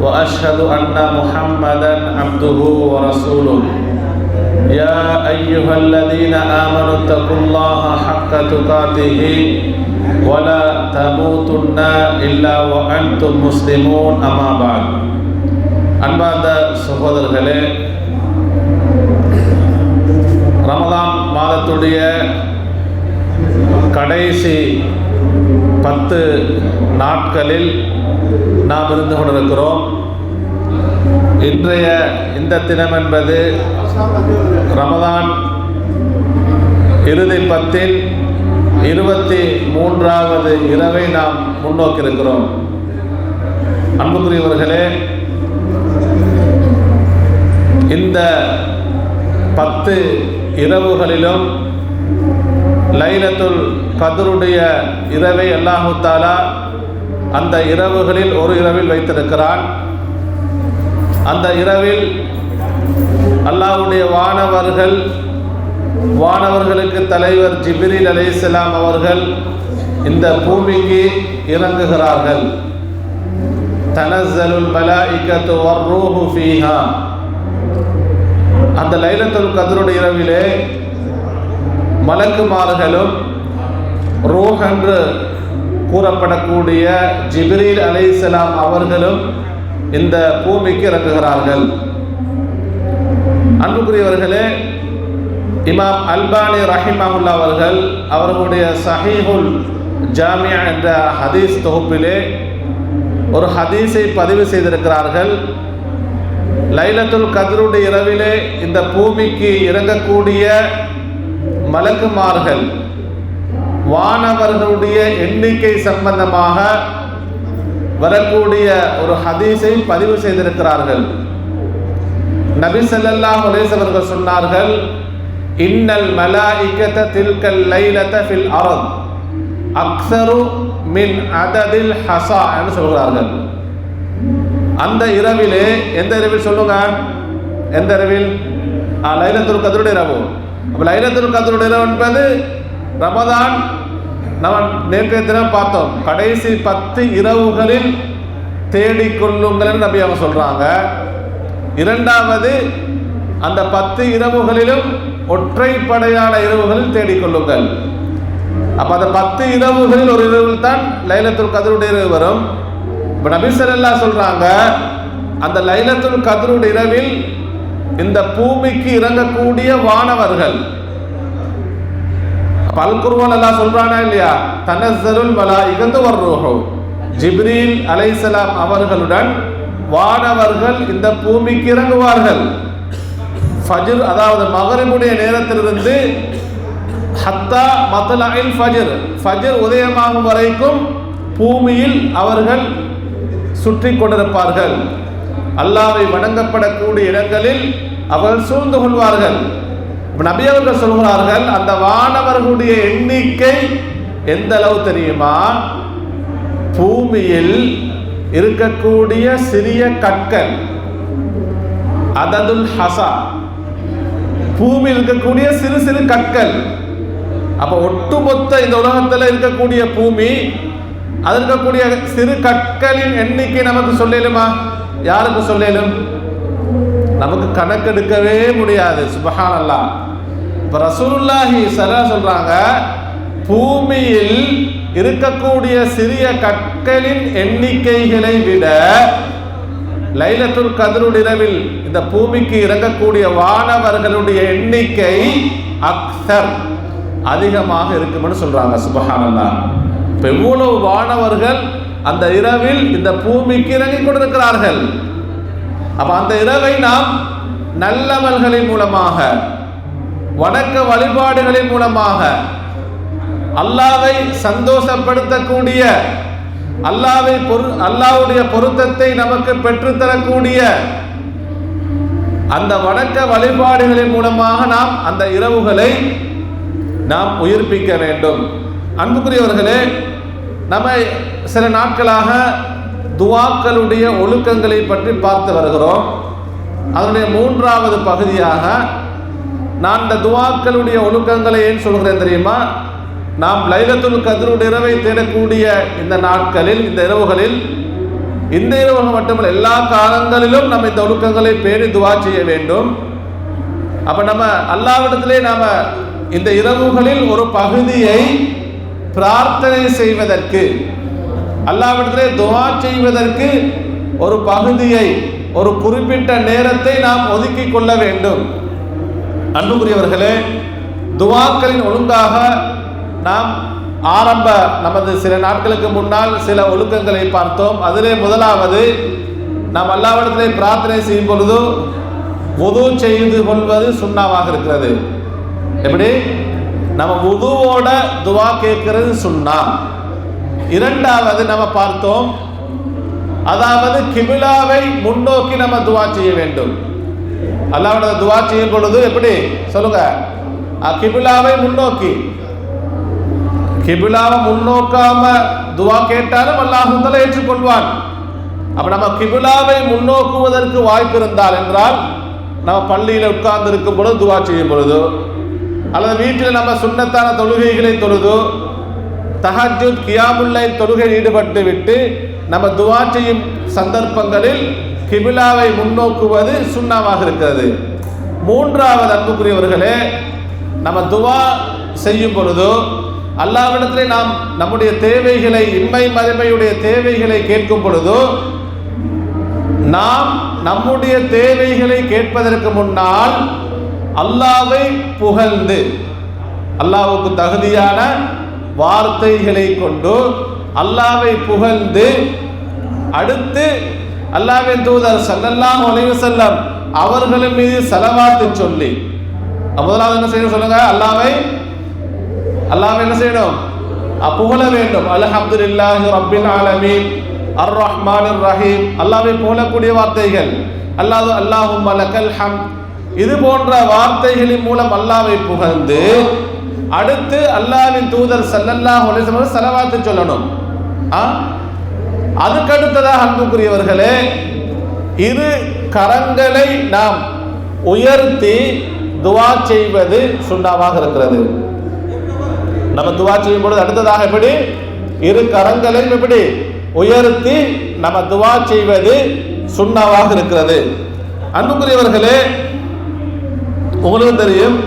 وأشهد أن محمدا عبده ورسوله يا أيها الذين آمنوا اتقوا الله حق تقاته ولا تموتن إلا وأنتم مسلمون أما بعد அன்பார்ந்த சகோதரர்களே ரமதான் மாதத்துடைய கடைசி பத்து நாட்களில் நாம் இருந்து கொண்டிருக்கிறோம். இன்றைய இந்த தினம் என்பது ரமதான் இறுதி பத்தில் இருபத்தி மூன்றாவது இரவை நாம் முன்னோக்கியிருக்கிறோம். அன்புக்குரியவர்களே இந்த பத்து இரவுகளிலும் லைலத்துல் கதருடைய இரவை அல்லாஹு தாலா அந்த இரவுகளில் ஒரு இரவில் வைத்திருக்கிறான். அந்த இரவில் அல்லாவுடைய வானவர்கள் வானவர்களுக்கு தலைவர் ஜிப்ரீல் அலைஹிஸ்ஸலாம் அவர்கள் இந்த பூமிக்கு இறங்குகிறார்கள். தனசலுல் மலாயிகத்து வர்ரூஹு ஃபீஹா. அந்த லைலத்துல் கதருடைய இரவிலே மலக்குமார்களும் ரூஹ் என்று கூறப்படக்கூடிய ஜிப்ரீல் அலைசலாம் அவர்களும் இந்த பூமிக்கு இறங்குகிறார்கள். அன்புக்குரியவர்களே இமாம் அல்பானி ரஹிமாவுல்லா அவர்கள் அவர்களுடைய சஹீஹுல் ஜாமியா என்ற ஹதீஸ் தொகுப்பிலே ஒரு ஹதீஸை பதிவு செய்திருக்கிறார்கள். லைலத்துல் கதருடைய இரவிலே இந்த பூமிக்கு இறங்கக்கூடிய மலக்குமார்கள் வானவர்களுடைய எண்ணிக்கை சம்பந்தமாக வரக்கூடிய ஒரு ஹதீஸை பதிவு செய்திருக்கிறார்கள். நபி ஸல்லல்லாஹு ஹுலேஸ் அவர்கள் சொன்னார்கள் இன்னல் மலாயிகத தில்கல் லைலத ஃபில் அரத் அக்ஸரு மின் அததில் ஹசா என்று சொல்கிறார்கள். அந்த இரவிலே எந்த இரவில் சொல்லுங்க? எந்த இரவில்? ஆ, லைலத்துல் கதருடைய இரவு. அப்போ லைலத்துல் கதருடைய இரவு என்பது ரமதான் நம்ம நேற்றைய தினம் பார்த்தோம். கடைசி பத்து இரவுகளில் தேடிக்கொள்ளுங்கள் நபி அவங்க சொல்கிறாங்க இரண்டாவது அந்த பத்து இரவுகளிலும் ஒற்றைப்படையான இரவுகளில் தேடிக்கொள்ளுங்கள். அப்போ அந்த பத்து இரவுகளில் ஒரு இரவில் தான் லைலத்துல் கதருடைய இரவு வரும். இப்போ நபி சொல்கிறாங்க அந்த லைலத்துல் கதருடைய இரவில் இந்த பூமிக்கு இறங்கக்கூடிய வானவர்கள் பல்குருவன் எல்லாம் சொல்றானா இல்லையா? தனசருள் மலா இகந்து வர்றோஹோ ஜிப்ரீல் அலைசலாம் அவர்களுடன் வானவர்கள் இந்த பூமிக்கு இறங்குவார்கள். ஃபஜர் அதாவது மகரிபுடைய நேரத்திலிருந்து ஹத்தா மத்தலாயில் ஃபஜர். ஃபஜர் உதயமாகும் வரைக்கும் பூமியில் அவர்கள் சுற்றி கொண்டிருப்பார்கள். அல்லாவை வணங்கப்படக்கூடிய இடங்களில் அவர்கள் சூழ்ந்து கொள்வார்கள். நபி அவர்கள் சொல்கிறார்கள் அந்த வானவர்களுடைய எண்ணிக்கை எந்த அளவு தெரியுமா? பூமியில் இருக்கக்கூடிய சிறிய கற்கள் அததுல் ஹசா. பூமியில் இருக்கக்கூடிய சிறு சிறு கற்கள். அப்ப ஒட்டுமொத்த இந்த உலகத்தில் இருக்கக்கூடிய பூமி அது இருக்கக்கூடிய சிறு கற்களின் எண்ணிக்கை நமக்கு சொல்லலுமா? யாருக்கு சொல்லலும்? நமக்கு கணக்கெடுக்கவே முடியாது சுபஹான் அல்லாஹ் இப்போ ரசூலுல்லாஹி சரா சொல்கிறாங்க பூமியில் இருக்கக்கூடிய சிறிய கற்களின் எண்ணிக்கைகளை விட லைலத்துல் கதருடைய இரவில் இந்த பூமிக்கு இறங்கக்கூடிய வானவர்களுடைய எண்ணிக்கை அக்சர் அதிகமாக இருக்கும்னு சொல்றாங்க சுபஹானல்லா. இப்போ எவ்வளவு வானவர்கள் அந்த இரவில் இந்த பூமிக்கு இறங்கி கொண்டிருக்கிறார்கள்? அப்ப அந்த இரவை நாம் நல்லவர்களின் மூலமாக வணக்க வழிபாடுகளின் மூலமாக அல்லாவை சந்தோஷப்படுத்தக்கூடிய அல்லாவை பொரு அல்லாவுடைய பொருத்தத்தை நமக்கு பெற்றுத்தரக்கூடிய அந்த வணக்க வழிபாடுகளின் மூலமாக நாம் அந்த இரவுகளை நாம் உயிர்ப்பிக்க வேண்டும். அன்புக்குரியவர்களே நம்ம சில நாட்களாக துவாக்களுடைய ஒழுக்கங்களை பற்றி பார்த்து வருகிறோம். அதனுடைய மூன்றாவது பகுதியாக நான் இந்த துவாக்களுடைய ஒழுக்கங்களை ஏன் சொல்கிறேன் தெரியுமா? நாம் லைலத்துல் கதருடைய இரவை தேடக்கூடிய இந்த நாட்களில் இந்த இரவுகளில் இந்த இரவுகள் மட்டுமல்ல எல்லா காலங்களிலும் நம்ம இந்த ஒழுக்கங்களை பேணி துவா செய்ய வேண்டும். அப்ப நம்ம அல்லாவிடத்திலே நாம இந்த இரவுகளில் ஒரு பகுதியை பிரார்த்தனை செய்வதற்கு அல்லாவிடத்திலே துவா செய்வதற்கு ஒரு பகுதியை ஒரு குறிப்பிட்ட நேரத்தை நாம் ஒதுக்கி கொள்ள வேண்டும். அன்புக்குரியவர்களே துவாக்களின் ஒழுங்காக நாம் ஆரம்ப நமது சில நாட்களுக்கு முன்னால் சில ஒழுக்கங்களை பார்த்தோம். அதிலே முதலாவது நாம் அல்லாவிடத்திலே பிரார்த்தனை செய்யும் பொழுது உது செய்து கொள்வது சுண்ணாவாக இருக்கிறது. எப்படி? நம்ம உதுவோட துவா கேட்கிறது சுண்ணா. இரண்டாவது நம்ம பார்த்தோம் அதாவது கிபிலாவை முன்னோக்கி நம்ம துவா செய்ய வேண்டும். அல்லாவோட துவா செய்யும் பொழுது எப்படி? சொல்லுங்க. கிபிலாவை முன்னோக்கி. கிபிலாவை முன்னோக்காம துவா கேட்டாலும் அல்லாஹுந்தல ஏற்றுக்கொள்வான். அப்ப நம்ம கிபிலாவை முன்னோக்குவதற்கு வாய்ப்பு இருந்தால் என்றால் நம்ம பள்ளியில் உட்கார்ந்து இருக்கும் பொழுது துவா செய்யும் பொழுது அல்லது வீட்டில் நம்ம சுண்ணத்தான தொழுகைகளை தொழுது தஹஜூத் கியாமுல்லை தொழுகையில் ஈடுபட்டு விட்டு நம்ம துவா செய்யும் சந்தர்ப்பங்களில் கிபிலாவை முன்னோக்குவது சுண்ணாவாக இருக்கிறது. மூன்றாவது அன்புக்குரியவர்களே நம்ம துவா செய்யும் பொழுது அல்லாவிடத்திலே நாம் நம்முடைய தேவைகளை இன்மை மதிமையுடைய தேவைகளை கேட்கும் பொழுது நாம் நம்முடைய தேவைகளை கேட்பதற்கு முன்னால் அல்லாவை புகழ்ந்து அல்லாவுக்கு தகுதியான வார்த்தைகளை கொண்டு அல்லாவை புகழ்ந்து அடுத்து அல்லாவின் தூதர் சல்லல்லாம் ஒலைவு செல்லம் அவர்களின் மீது செலவாத்து சொல்லி. முதலாவது என்ன செய்யணும் சொல்லுங்க? அல்லாவை அல்லாஹ் என்ன செய்யணும்? புகழ வேண்டும். அல்ஹம்துலில்லாஹி ரப்பில் ஆலமீன். அர் ரஹ்மான் ரஹீம் அல்லாவை புகழக்கூடிய வார்த்தைகள். அல்லாது அல்லாஹும் லக்கல் ஹம். இது போன்ற வார்த்தைகளின் மூலம் அல்லாவை புகழ்ந்து அடுத்து அல்லாவின் தூதர் சல்லல்லாஹ் அலைஹி வஸல்லம் செலவாத்து சொல்லணும். ஆ? அதுக்கு அடுத்ததாக அன்புக்குரியவர்களே இரு கரங்களை நாம் உயர்த்தி துவா செய்வது சுண்ணாவாக இருக்கிறது. நம்ம துவா செய்யும் பொழுது அடுத்ததாக எப்படி? இரு கரங்களையும் எப்படி? உயர்த்தி நம்ம துவா செய்வது சுண்ணாவாக இருக்கிறது. அன்புக்குரியவர்களே உங்களுக்கு தெரியும்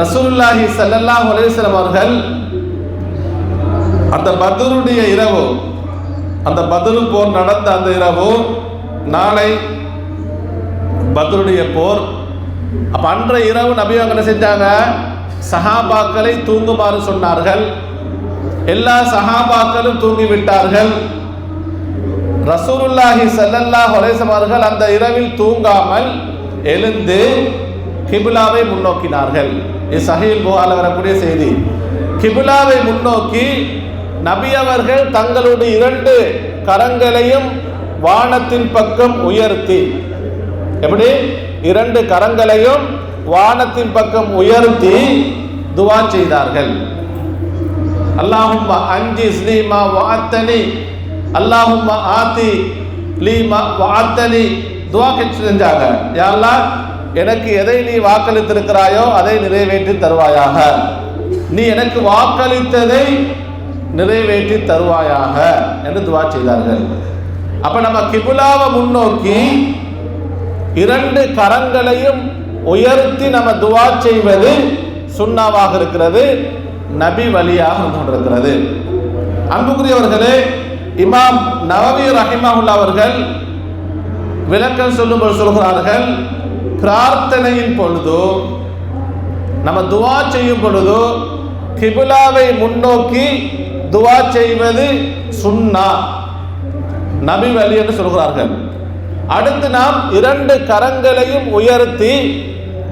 ரசூலுல்லாஹி சல்லல்லாஹ் அலைஹி அவர்கள் அந்த பத்ருடைய இரவு அந்த பத்ரு போர் நடந்த அந்த இரவு நாளை பதிலுடைய போர். அப்ப அன்றைய இரவு நபி என்ன செஞ்சாங்க? சஹாபாக்களை தூங்குமாறு சொன்னார்கள். எல்லா சஹாபாக்களும் தூங்கி விட்டார்கள் ரசூலுல்லாஹி ஸல்லல்லாஹு அலைஹி அந்த இரவில் தூங்காமல் எழுந்து கிபிலாவை முன்னோக்கினார்கள். இது சஹீல் புகால வரக்கூடிய செய்தி. கிபிலாவை முன்னோக்கி நபி அவர்கள் தங்களுடைய இரண்டு கரங்களையும் வானத்தின் பக்கம் உயர்த்தி. எப்படி? இரண்டு கரங்களையும் வானத்தின் பக்கம் உயர்த்தி துவா செய்தார்கள். அல்லாஹும் அஞ்சி ஸ்லீமா வாத்தனி அல்லாஹும் ஆத்தி லீமா வாத்தனி துவா கேட்டு செஞ்சாங்க. யாரெல்லாம் எனக்கு எதை நீ வாக்களித்திருக்கிறாயோ அதை நிறைவேற்றி தருவாயாக. நீ எனக்கு வாக்களித்ததை நிறைவேற்றி தருவாயாக என்று துவா செய்தார்கள். அப்ப நம்ம கிபுலாவை முன்னோக்கி இரண்டு கரங்களையும் உயர்த்தி நம்ம துவா செய்வது சுண்ணாவாக இருக்கிறது நபி வழியாக கொண்டிருக்கிறது. அன்புக்குரியவர்களே இமாம் நவவி ரஹிமஹுல்லா அவர்கள் விளக்கம் சொல்லும்போது சொல்கிறார்கள் பிரார்த்தனையின் பொழுது நம்ம துவா செய்யும் பொழுது கிபுலாவை முன்னோக்கி துவா செய்வது சுன்னா. நபி வழி என்று சொல்கிறார்கள். அடுத்து நாம் இரண்டு கரங்களையும் உயர்த்தி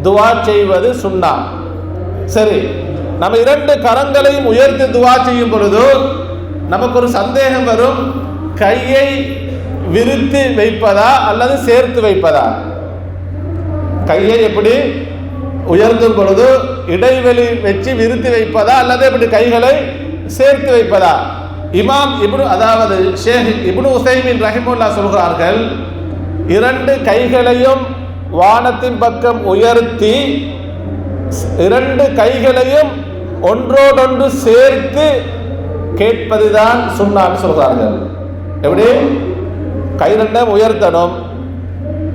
துவா செய்வது சுண்ணா சரி நம்ம இரண்டு கரங்களையும் உயர்த்தி துவா செய்யும் பொழுது நமக்கு ஒரு சந்தேகம் வரும். கையை விரித்து வைப்பதா அல்லது சேர்த்து வைப்பதா? கையை எப்படி உயர்த்தும் பொழுது இடைவெளி வச்சு விரித்து வைப்பதா அல்லது இப்படி கைகளை சேர்த்து வைப்பதா? இமாம் இப்னு அதாவது ஷேக் இப்னு உசைமின் ரஹிமுல்லா சொல்கிறார்கள் இரண்டு கைகளையும் வானத்தின் பக்கம் உயர்த்தி இரண்டு கைகளையும் ஒன்றோடொன்று சேர்த்து கேட்பதுதான் சுண்ணான்னு சொல்கிறார்கள். எப்படி? கை ரெண்டையும் உயர்த்தணும்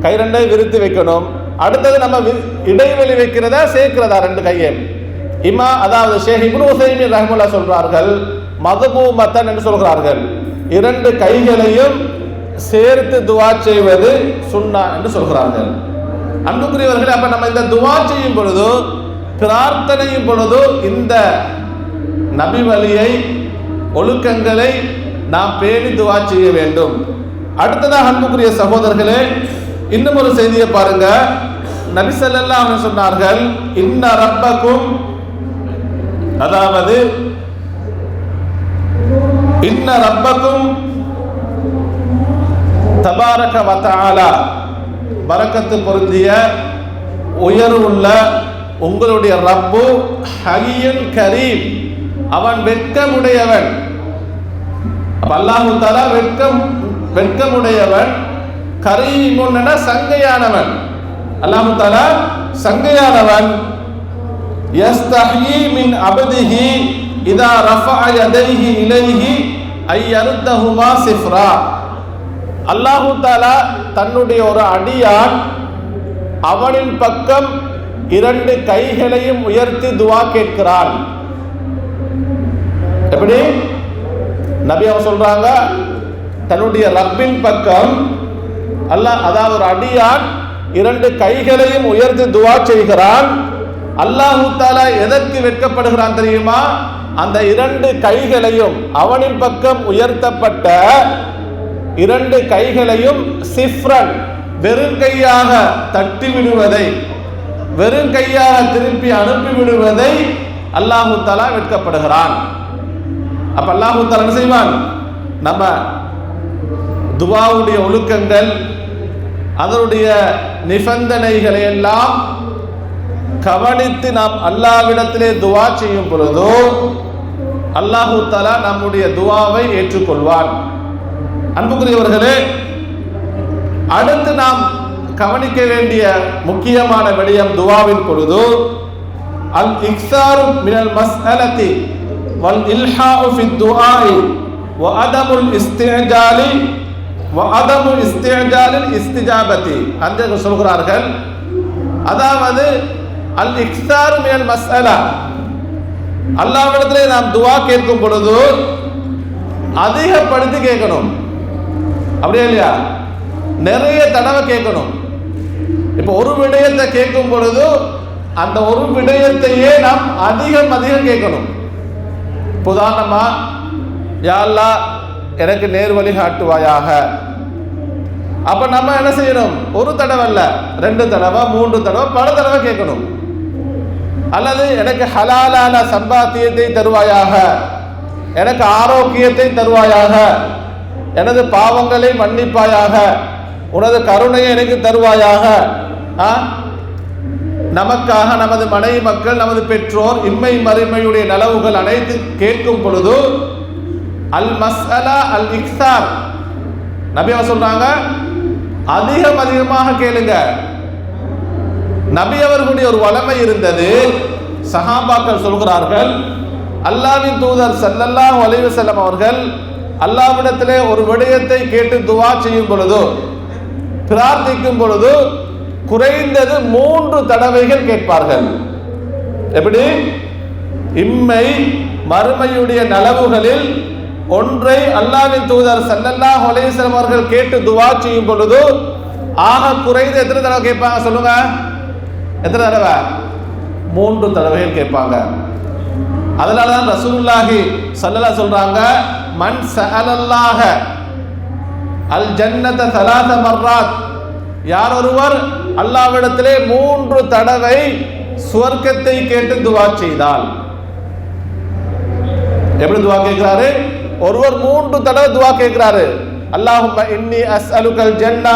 கை ரெண்டையும் விரித்து வைக்கணும். அடுத்தது நம்ம வி- இடைவெளி வைக்கிறதா சேர்க்கிறதா ரெண்டு கையை இமா அதாவது ஷேக் இப்னு உசைமின் சொல்கிறார்கள் சொல்றார்கள் மதபூமத்தன் என்று சொல்கிறார்கள். இரண்டு கைகளையும் சேர்த்து துவா செய்வது சுன்னா என்று சொல்கிறார்கள். அன்புக்குரியவர்களே அப்ப நம்ம இந்த துவா செய்யும் பொழுது பிரார்த்தனையும் பொழுது இந்த நபி வழியை ஒழுக்கங்களை நாம் பேணி துவா செய்ய வேண்டும். அடுத்ததாக அன்புக்குரிய சகோதரர்களே இன்னும் ஒரு செய்தியை பாருங்க. நபி ஸல்லல்லாஹு சொன்னார்கள் இன்ன ரப்பக்கும் அதாவது இன்ன ரப்பக்கும் தபாரக வத்தாலா பரக்கத்து பொருந்திய உயர்வுள்ள உங்களுடைய ரப்பு ஹகியுன் கரீம். அவன் வெட்கமுடையவன். அப்ப அல்லாஹு தாலா வெட்கம் வெட்கமுடையவன். கரீமுன் என சங்கையானவன். அல்லாஹு தாலா சங்கையானவன். يستحيي من அபதிஹி இதா رفع يديه இலைஹி ஐ يردهما சிஃப்ரா அல்லாஹு தாலா தன்னுடைய ஒரு அடியான் அவனின் பக்கம் இரண்டு கைகளையும் உயர்த்தி துவா கேட்கிறான். எப்படி? நபி அவன் சொல்றாங்க தன்னுடைய ரப்பின் பக்கம் அல்லாஹ் அதாவது ஒரு அடியான் இரண்டு கைகளையும் உயர்த்தி துவா செய்கிறான். அல்லாஹு தாலா எதற்கு வெட்கப்படுகிறான் தெரியுமா? அந்த இரண்டு கைகளையும் அவனின் பக்கம் உயர்த்தப்பட்ட இரண்டு கைகளையும் சிஃப்ரன் வெறும் கையாக தட்டி விடுவதை வெறும் கையாக திருப்பி அனுப்பி விடுவதை அல்லாஹு தலா வெட்கப்படுகிறான். அப்ப அல்லாஹு தலா என்ன செய்வான்? நம்ம துபாவுடைய ஒழுக்கங்கள் அதனுடைய நிபந்தனைகளை எல்லாம் கவனித்து நாம் அல்லாவிடத்திலே துவா செய்யும் பொழுதோ அல்லாஹு தலா நம்முடைய துவாவை ஏற்றுக்கொள்வான். அன்புக்குரியவர்களே அடுத்து நாம் கவனிக்க வேண்டிய முக்கியமான விடயம் துவாவின் பொழுது அல் இக்ஸாரு மினல் மஸ்அலதி வல் இல்ஹாஉ ஃபி துஆஇ வ அதமுல் இஸ்திஜாலி வ அதமு இஸ்திஜாலில் இஸ்திஜாபதி. அந்த சொல்கிறார்கள் அதாவது அல் இக்ஸாரு மினல் மஸ்அலா. அல்லாவிடத்திலே நாம் துவா கேட்கும் பொழுது அதிகப்படுத்தி கேட்கணும். அப்படியா இல்லையா? நிறைய தடவை கேட்கணும். இப்போ ஒரு விடயத்தை கேட்கும் பொழுது அந்த ஒரு விடயத்தையே நாம் அதிகம் அதிகம் கேட்கணும். இப்ப உதாரணமா எனக்கு நேர் வழி காட்டுவாயாக. அப்ப நம்ம என்ன செய்யணும்? ஒரு தடவை இல்லை ரெண்டு தடவை மூன்று தடவை பல தடவை கேட்கணும். அல்லது எனக்கு ஹலாலான சம்பாத்தியத்தை தருவாயாக எனக்கு ஆரோக்கியத்தை தருவாயாக எனது பாவங்களை மன்னிப்பாயாக உனது கருணையை எனக்கு தருவாயாக ஆ? நமக்காக நமது மனைவி மக்கள் நமது பெற்றோர் இம்மை மறுமையுடைய நலவுகள் அனைத்து கேட்கும் பொழுது அல் மஸ்அலா அல் இக்சார் நபி அவங்க சொல்றாங்க அதிகம் அதிகமாக கேளுங்க நபி அவர்களுடைய ஒரு வளமை இருந்தது. சஹாபாக்கள் சொல்கிறார்கள் அல்லாவின் தூதர் செல்லல்லா அலைஹி செல்லம் அவர்கள் அல்லாவிடத்திலே ஒரு விடயத்தை கேட்டு துவா செய்யும் பொழுது பிரார்த்திக்கும் பொழுது குறைந்தது மூன்று தடவைகள் கேட்பார்கள். எப்படி? இம்மை மறுமையுடைய நலவுகளில் ஒன்றை அல்லாவின் தூதர் செல்லல்லா அலைஹி வஸல்லம் அவர்கள் கேட்டு துவா செய்யும் பொழுது ஆக குறைந்த எத்தனை தடவை கேட்பாங்க சொல்லுங்க? எத்தனை தடவை? மூன்று தடவைகள் கேட்பாங்க. அதனால தான் ரசூலுல்லாஹி ஸல்லல்லாஹு சொல்றாங்க மண் சஅலல்லாஹ அல் ஜன்னத சலாத மர்ராத். யார் ஒருவர் அல்லாவிடத்திலே மூன்று தடவை சுவர்க்கத்தை கேட்டு துவா செய்தால். எப்படி துவா கேட்கிறாரு? ஒருவர் மூன்று தடவை துவா கேட்கிறாரு. அல்லாஹும் இன்னி அஸ்அலுகல் ஜன்னா.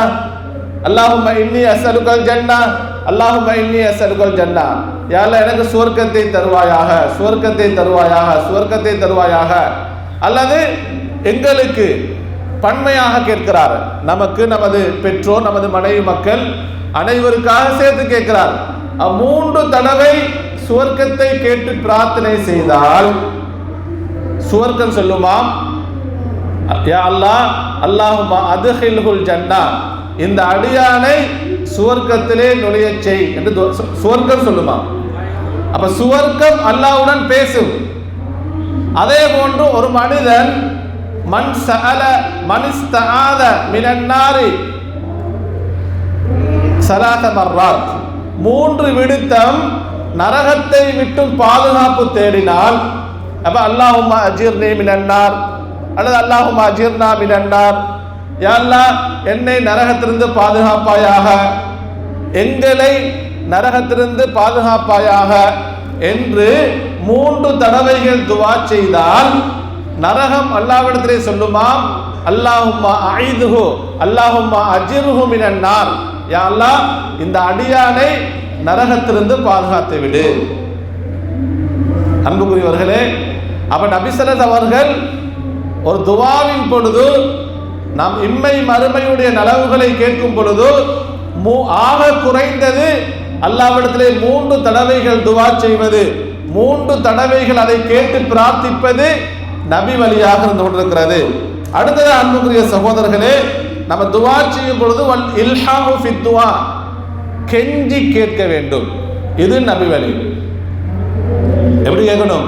அல்லாஹும் இன்னி அஸ்அலுகல் ஜன்னா. அல்லாஹுமா இன்னி அஸ்அலுகல் ஜன்னா. யா எனக்கு சுவர்க்கத்தை தருவாயாக சுவர்க்கத்தை தருவாயாக சுவர்க்கத்தை தருவாயாக. அல்லது எங்களுக்கு பன்மையாக கேட்கிறார். நமக்கு நமது பெற்றோர் நமது மனைவி மக்கள் அனைவருக்காக சேர்த்து கேட்கிறார். மூன்று தடவை சுவர்க்கத்தை கேட்டு பிரார்த்தனை செய்தால் சுவர்க்கம் சொல்லுமாம் யா அல்லாஹ் அல்லாஹுமா அதுஹில்ஹுல் ஜன்னா. இந்த அடியானை சுவர்க்கத்திலே நுழைய செய் என்று சுவர்க்கம் சொல்லுமா? அப்ப சுவர்க்கம் அல்லாஹ்வுடன் பேசும். அதே போன்று ஒரு மனிதன் மண் சகல மனிஸ்தாத மினன்னாரி சலாத மர்ராத். மூன்று விடுத்தம் நரகத்தை விட்டும் பாதுகாப்பு தேடினால் அப்ப அல்லாஹுமா அஜீர்னே மினன்னார். அல்லது அல்லாஹுமா அஜீர்னா மினன்னார். யாரெல்லாம் என்னை நரகத்திலிருந்து பாதுகாப்பாயாக. எங்களை நரகத்திலிருந்து பாதுகாப்பாயாக என்று மூன்று தடவைகள் துவா செய்தால் நரகம் அல்லாவிடத்திலே சொல்லுமாம் அல்லாஹும்மா ஐதுஹு அல்லாஹும்மா அஜிருஹு மினன்னார் யா இந்த அடியானை நரகத்திலிருந்து பாதுகாத்து விடு. அன்புக்குரியவர்களே அப்ப நபிசரத் அவர்கள் ஒரு துவாவின் பொழுது நாம் இம்மை மறுமையுடைய நலவுகளை கேட்கும் பொழுது ஆக குறைந்தது அல்லாவிடத்திலே மூன்று தடவைகள் துவா செய்வது மூன்று தடவைகள் அதை கேட்டு பிரார்த்திப்பது நபி வழியாக இருந்து கொண்டிருக்கிறது. அடுத்தது அன்புக்குரிய சகோதரர்களே நம்ம துவா செய்யும் பொழுது வல் இல்ஹாமு கெஞ்சி கேட்க வேண்டும். இது நபி வழி. எப்படி கேட்கணும்?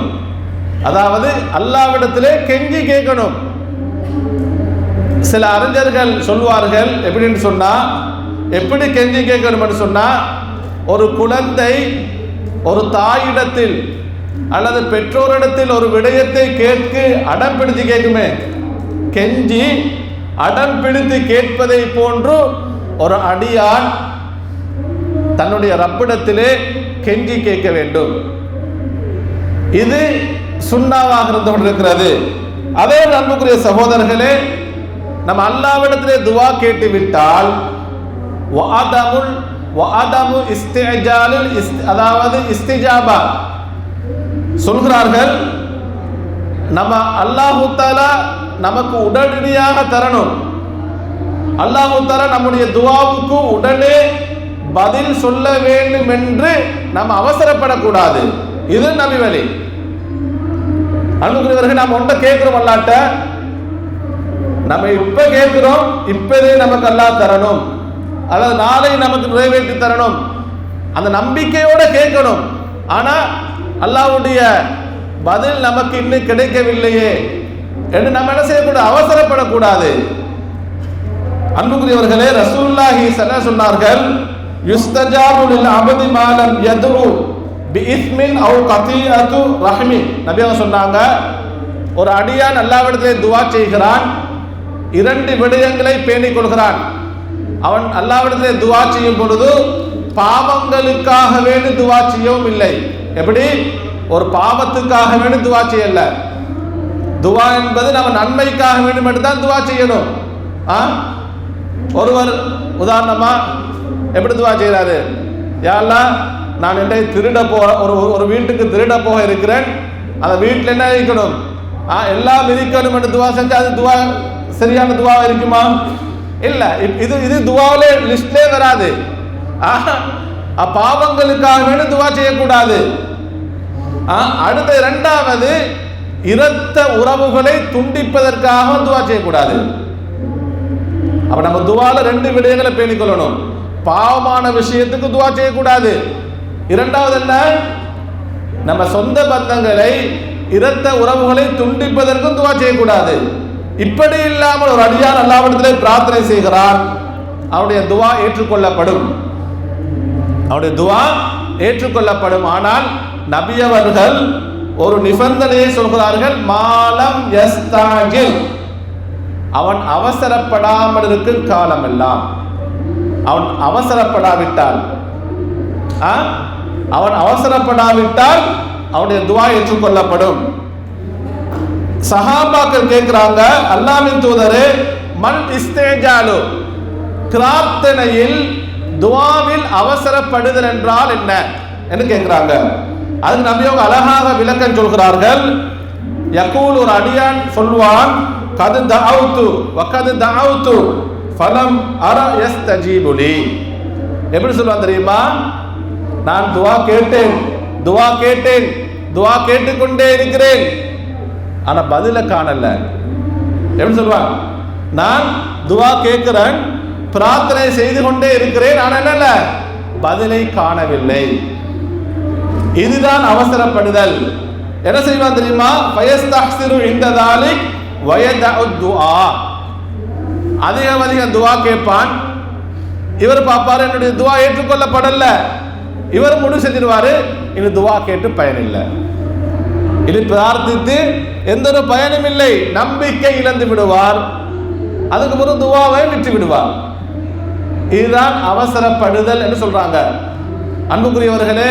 அதாவது அல்லாவிடத்திலே கெஞ்சி கேட்கணும். சில அறிஞர்கள் சொல்வார்கள் எப்படின்னு சொன்னால் எப்படி கெஞ்சி கேட்கணும்னு சொன்னால் ஒரு குழந்தை ஒரு தாயிடத்தில் அல்லது பெற்றோரிடத்தில் ஒரு விடயத்தை கேட்கு அடம் பிடித்து கேட்குமே. கெஞ்சி அடம் பிடித்து கேட்பதை போன்று ஒரு அடியான் தன்னுடைய ரப்பிடத்திலே கெஞ்சி கேட்க வேண்டும். இது சுண்ணாவாக இருந்து கொண்டிருக்கிறது. அதே அன்புக்குரிய சகோதரர்களே நம்ம அல்லாவிடத்திலே துவா கேட்டு விட்டால் வஅதமுல் வஅதமு இஸ்திஜாலில் அதாவது இஸ்திஜாபா. சொல்கிறார்கள் நம்ம அல்லாஹு தாலா நமக்கு உடனடியாக தரணும். அல்லாஹு தாலா நம்முடைய துவாவுக்கு உடனே பதில் சொல்ல வேண்டும் என்று நம்ம அவசரப்படக்கூடாது. இது நபி வழி அன்புக்குரியவர்கள் நாம் ஒன்றை கேட்கிறோம் அல்லாட்ட. நம்ம இப்ப கேட்கிறோம் இப்பதே நமக்கு அல்லாஹ் தரணும். அல்லது நாளை நமக்கு நிறைவேற்றி தரணும். அந்த நம்பிக்கையோட கேட்கணும். ஆனா அல்லாவுடைய பதில் நமக்கு இன்னும் கிடைக்கவில்லையே என்று நம்ம என்ன செய்யக்கூடாது? அவசரப்படக்கூடாது. அன்புக்குரியவர்களே ரசூல்லாஹி ஸல்லல்லாஹு சொன்னார்கள் யுஸ்தஜாபு அபதி மாலம் யதுஉ பிஇஸ்மின் அவ் அது ரஹ்மி. நபி அவங்க சொன்னாங்க ஒரு அடியான் அல்லாஹ்விடத்திலே துவா செய்கிறான் இரண்டு விடயங்களை பேணிக் கொள்கிறான். அவன் அல்லாவிடத்திலே துவா செய்யும் பொழுது பாவங்களுக்காக வேண்டி துவா செய்யவும் இல்லை. எப்படி? ஒரு பாவத்துக்காக வேண்டி துவா செய்யல. துவா என்பது நம்ம நன்மைக்காக வேண்டி மட்டும்தான் துவா செய்யணும். ஆ? ஒருவர் உதாரணமா எப்படி துவா செய்கிறாரு யாரெல்லாம் நான் என்னை திருட போ ஒரு ஒரு வீட்டுக்கு திருட போக இருக்கிறேன். அந்த வீட்டில் என்ன இருக்கணும் ஆ எல்லாம் இருக்கணும் என்று துவா செஞ்சால் அது துவா சரியான துவா இருக்குமா? இல்ல. இப்- இது இது துவாவிலே லிஸ்ட்லே வராது. ஆஹா, பாவங்களுக்காக துவா செய்யக்கூடாது. ஆ, அடுத்த இரண்டாவது இரத்த உறவுகளை துண்டிப்பதற்காக துவா செய்யக்கூடாது. அப்ப நம்ம துவால ரெண்டு விடயங்களை பேணிக்கொள்ளணும் பாவமான விஷயத்துக்கு துவா செய்யக்கூடாது. இரண்டாவது என்ன? நம்ம சொந்த பந்தங்களை இரத்த உறவுகளை துண்டிப்பதற்கும் துவா செய்யக்கூடாது. இப்படி இல்லாமல் ஒரு அடியான் அல்லாவிடத்திலே பிரார்த்தனை செய்கிறான் அவனுடைய துவா ஏற்றுக்கொள்ளப்படும். அவனுடைய துவா ஏற்றுக்கொள்ளப்படும். ஆனால் நபியவர்கள் ஒரு நிபந்தனையை சொல்கிறார்கள் மாலம் எஸ்தாகில் அவன் அவசரப்படாமல் இருக்கும் காலம் எல்லாம் அவன் அவசரப்படாவிட்டால். ஆ? அவன் அவசரப்படாவிட்டால் அவனுடைய துவா ஏற்றுக்கொள்ளப்படும். சஹாபாக்கள் கேட்கிறாங்க அல்லாவின் தூதரு மல் இஸ்தேஜாலு பிரார்த்தனையில் துவாவில் அவசரப்படுதல் என்றால் என்ன? என்று கேட்கிறாங்க. அதுக்கு நம்பியவங்க அழகாக விளக்கம் சொல்கிறார்கள். யக்கூல் ஒரு அடியான் சொல்வான் கது தஅவுத்து வக்கது தஅவுத்து ஃபலம் அர யஸ்தஜீபுலி எப்படி சொல்லுவான் தெரியுமா? நான் துவா கேட்டேன் துவா கேட்டேன் துவா கேட்டுக்கொண்டே இருக்கிறேன். ஆனால் பதில காணல. எப்படி சொல்லுவாங்க நான் துவா கேட்கிறேன் பிரார்த்தனை செய்து கொண்டே இருக்கிறேன் நான் என்னல்ல? பதிலை காணவில்லை. இதுதான் அவசரப்படுதல். என்ன செய்வான் தெரியுமா? பயஸ்தாசிரு இந்த தாலிக் வயதஉ அதிகம் அதிகம் துவா கேட்பான். இவர் பார்ப்பாரு என்னுடைய துவா ஏற்றுக்கொள்ளப்படல. இவர் முடிவு செஞ்சிருவாரு இனி துவா கேட்டு பயனில்லை. இது பிரார்த்தித்து எந்த ஒரு பயனும் இல்லை. நம்பிக்கை இழந்து விடுவார். அதுக்கு பிறகு துவாவை விட்டு விடுவார். இதுதான் அவசரப்படுதல் என்று சொல்றாங்க. அன்புக்குரியவர்களே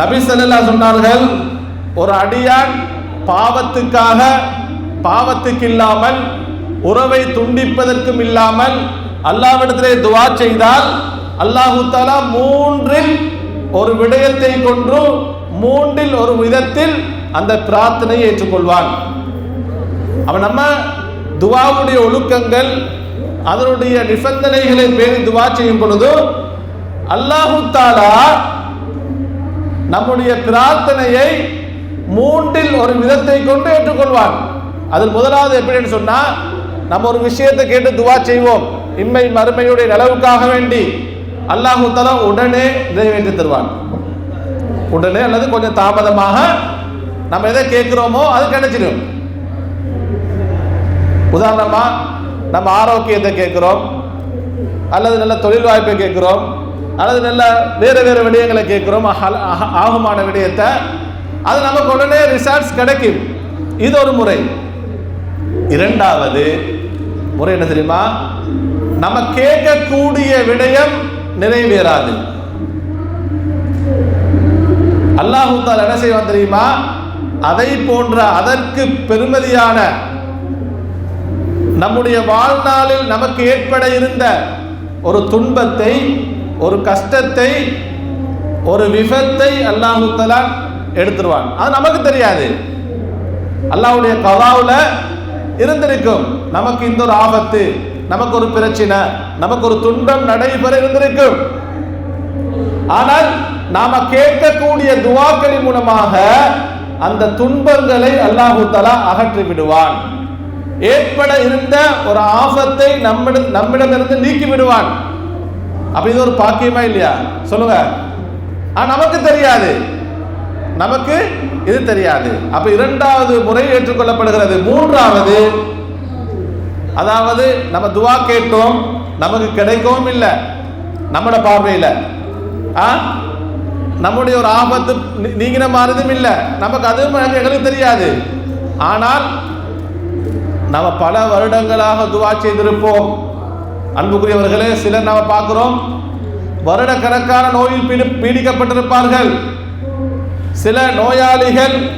நபி சொன்னார்கள் ஒரு அடியான் பாவத்துக்காக பாவத்துக்கு இல்லாமல் உறவை துண்டிப்பதற்கும் இல்லாமல் அல்லாவிடத்திலே துவா செய்தால் அல்லாஹு தாலா மூன்றில் ஒரு விடயத்தை கொன்று மூன்றில் ஒரு விதத்தில் அந்த பிரார்த்தனையை ஏற்றுக்கொள்வான். அவன் நம்ம துவாவுடைய ஒழுக்கங்கள் அதனுடைய நிபந்தனைகளை பேணி துவா செய்யும் பொழுது அல்லாஹு தாலா நம்முடைய பிரார்த்தனையை மூன்றில் ஒரு விதத்தை கொண்டு ஏற்றுக்கொள்வான். அதில் முதலாவது எப்படின்னு சொன்னா நம்ம ஒரு விஷயத்தை கேட்டு துவா செய்வோம். இம்மை மறுமையுடைய நிலவுக்காக வேண்டி. அல்லாஹு தஆலா உடனே நிறைவேற்றி தருவான் உடனே அல்லது கொஞ்சம் தாமதமாக நம்ம எதை கேட்குறோமோ அது கிடைச்சிடும். உதாரணமாக நம்ம ஆரோக்கியத்தை கேட்குறோம் அல்லது நல்ல தொழில் வாய்ப்பை கேட்குறோம் அல்லது நல்ல வேறு வேறு விடயங்களை கேட்குறோம் அஹல்- ஆகுமான விடயத்தை அது நமக்கு உடனே ரிசார்ட்ஸ் கிடைக்கும். இது ஒரு முறை. இரண்டாவது முறை என்ன தெரியுமா? நம்ம கேட்கக்கூடிய விடயம் நிறைவேறாது. அல்லாஹூத்தால் என்ன செய்வான் தெரியுமா? அதை போன்ற அதற்கு பெருமதியான நம்முடைய வாழ்நாளில் நமக்கு ஏற்பட இருந்த ஒரு துன்பத்தை ஒரு கஷ்டத்தை ஒரு விபத்தை அல்லாஹு எடுத்துருவான். அது நமக்கு தெரியாது. அல்லாவுடைய கதாவில் இருந்திருக்கும். நமக்கு இந்த ஒரு ஆபத்து நமக்கு ஒரு பிரச்சனை நமக்கு ஒரு துன்பம் நடைபெற இருந்திருக்கும். ஆனால் நாம கேட்கக்கூடிய துவாக்களின் மூலமாக அந்த துன்பங்களை அல்லாஹு தலா அகற்றி விடுவான். ஏற்பட இருந்த ஒரு ஆபத்தை நம்மிடம் நம்மிடமிருந்து நீக்கி விடுவான். அப்ப இது ஒரு பாக்கியமா இல்லையா? சொல்லுங்க. நமக்கு தெரியாது. நமக்கு இது தெரியாது. அப்ப இரண்டாவது முறை ஏற்றுக்கொள்ளப்படுகிறது. மூன்றாவது அதாவது நம்ம துவா கேட்டோம் நமக்கு கிடைக்கவும் இல்லை. நம்மட பார்வையில். ஆ? நம்முடைய ஒரு ஆபத்து நீ- நீங்கின மாதிரிதும் இல்லை. நமக்கு அதுவும் எங்களுக்கு தெரியாது. ஆனால் நம்ம பல வருடங்களாக துவா செய்திருப்போம். அன்புக்குரியவர்களே சிலர் நாம் பார்க்குறோம். வருடக்கணக்கான நோயில் பீடி பீடிக்கப்பட்டிருப்பார்கள். சில நோயாளிகள்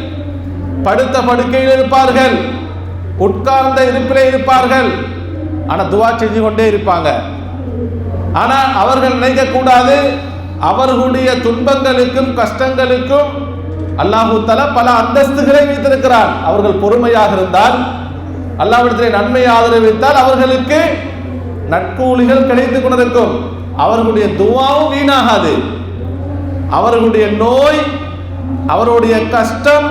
படுத்த படுக்கையில் இருப்பார்கள். உட்கார்ந்த இருப்பிலே இருப்பார்கள். ஆனால் துவா செஞ்சு கொண்டே இருப்பாங்க. ஆனால் அவர்கள் நினைக்கக்கூடாது அவர்களுடைய துன்பங்களுக்கும் கஷ்டங்களுக்கும் அல்லாஹு தஆலா பல அந்தஸ்துகளை வைத்திருக்கிறார் அவர்கள் பொறுமையாக இருந்தால் அல்லாவிடத்திலே நன்மை ஆதரவித்தால் அவர்களுக்கு நட்கூலிகள் கிடைத்து கொண்டிருக்கும். அவர்களுடைய துவாவும் வீணாகாது. அவர்களுடைய நோய் அவருடைய கஷ்டம்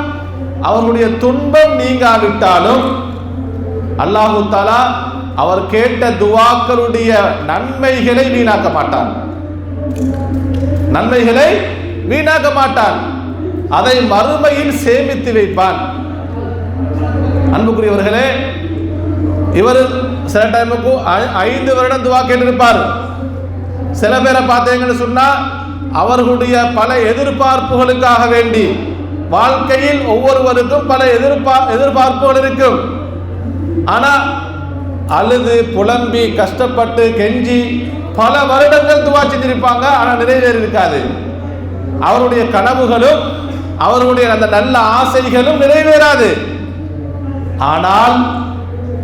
அவர்களுடைய துன்பம் நீங்காவிட்டாலும் அல்லாஹு தாலா அவர் கேட்ட துவாக்களுடைய நன்மைகளை வீணாக்க மாட்டார் நன்மைகளை வீணாக்க மாட்டான். அதை மறுமையில் சேமித்து வைப்பான். அன்புக்குரியவர்களே இவர் சில டைமுக்கு ஐந்து வருடம் துவா கேட்டிருப்பார். சில பேரை பார்த்தீங்கன்னு சொன்னால் அவர்களுடைய பல எதிர்பார்ப்புகளுக்காக வேண்டி வாழ்க்கையில் ஒவ்வொருவருக்கும் பல எதிர்பார் எதிர்பார்ப்புகள் இருக்கும். ஆனால் அழுது புலம்பி கஷ்டப்பட்டு கெஞ்சி பல வருடங்கள் துவா செஞ்சிருப்பாங்க ஆனா நிறைவேறி இருக்காது அவருடைய கனவுகளும் அவருடைய அந்த நல்ல ஆசைகளும் நிறைவேறாது. ஆனால்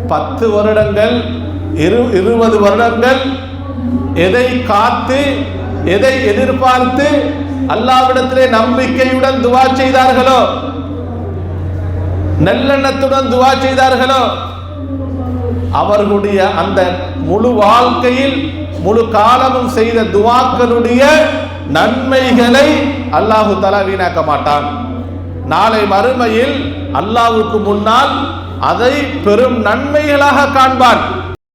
பத்து வருடங்கள் இரு இருபது வருடங்கள் எதை காத்து எதை எதிர்பார்த்து அல்லாவிடத்திலே நம்பிக்கையுடன் துவா செய்தார்களோ? நல்லெண்ணத்துடன் துவா செய்தார்களோ? அவர்களுடைய அந்த முழு வாழ்க்கையில் முழு காலமும் செய்த துவாக்களுடைய நன்மைகளை அல்லாஹு தலா வீணாக்க மாட்டான். நாளை மறுமையில் அல்லாவுக்கு முன்னால் அதை பெரும் நன்மைகளாக காண்பான்.